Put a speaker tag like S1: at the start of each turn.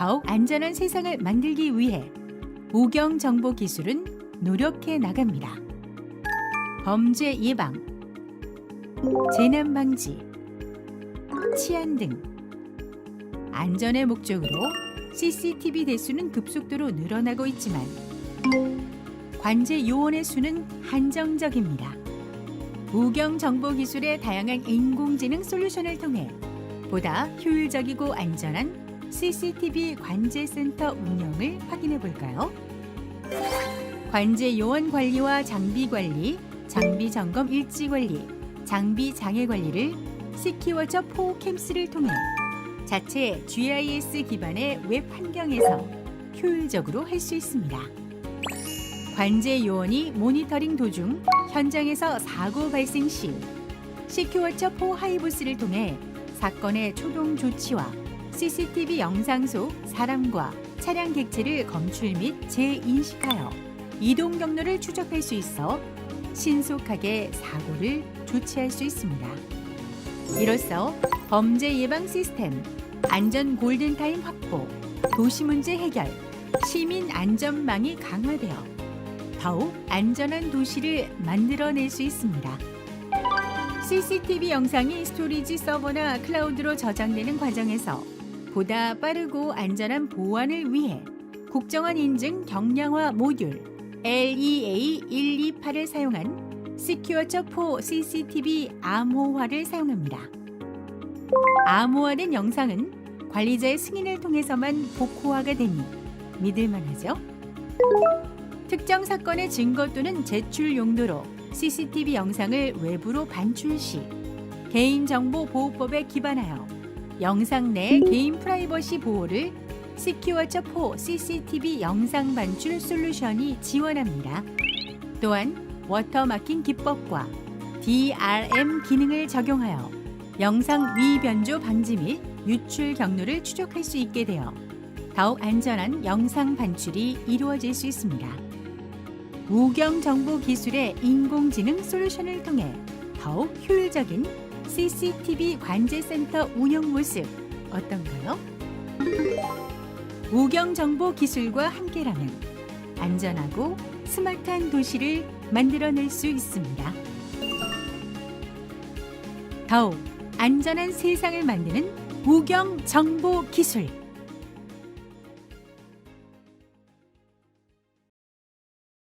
S1: 더욱 안전한 세상을 만들기 위해 우경 정보 기술은 노력해 나갑니다. 범죄 예방, 재난 방지, 치안 등 안전의 목적으로 CCTV 대수는 급속도로 늘어나고 있지만 관제 요원의 수는 한정적입니다. 우경 정보 기술의 다양한 인공지능 솔루션을 통해 보다 효율적이고 안전한 CCTV 관제 센터 운영을 확인해 볼까요? 관제 요원 관리와 장비 관리, 장비 점검 일지 관리, 장비 장애 관리를 시키워처 4 캠스를 통해 자체 GIS 기반의 웹 환경에서 효율적으로 할 수 있습니다. 관제 요원이 모니터링 도중 현장에서 사고 발생 시 시큐어처 4 하이브스를 통해 사건의 초동 조치와 CCTV 영상 속 사람과 차량 객체를 검출 및 재인식하여 이동 경로를 추적할 수 있어 신속하게 사고를 조치할 수 있습니다. 이로써 범죄 예방 시스템, 안전 골든타임 확보, 도시 문제 해결, 시민 안전망이 강화되어 더욱 안전한 도시를 만들어낼 수 있습니다. CCTV 영상이 스토리지 서버나 클라우드로 저장되는 과정에서 보다 빠르고 안전한 보안을 위해 국정원 인증 경량화 모듈 LEA128을 사용한 시큐어처 4 CCTV 암호화를 사용합니다. 암호화된 영상은 관리자의 승인을 통해서만 복호화가 되니 믿을만하죠. 특정 사건의 증거 또는 제출 용도로 CCTV 영상을 외부로 반출 시 개인정보보호법에 기반하여 영상 내 개인 프라이버시 보호를 시큐어처 4 CCTV 영상 반출 솔루션이 지원합니다. 또한 워터마킹 기법과 DRM 기능을 적용하여 영상 위변조 방지 및 유출 경로를 추적할 수 있게 되어 더욱 안전한 영상 반출이 이루어질 수 있습니다. 우경 정보 기술의 인공지능 솔루션을 통해 더욱 효율적인 CCTV 관제 센터 운영 모습 어떤가요? 우경 정보 기술과 함께라면 안전하고 스마트한 도시를 만들어낼 수 있습니다. 더욱 안전한 세상을 만드는 우경 정보 기술.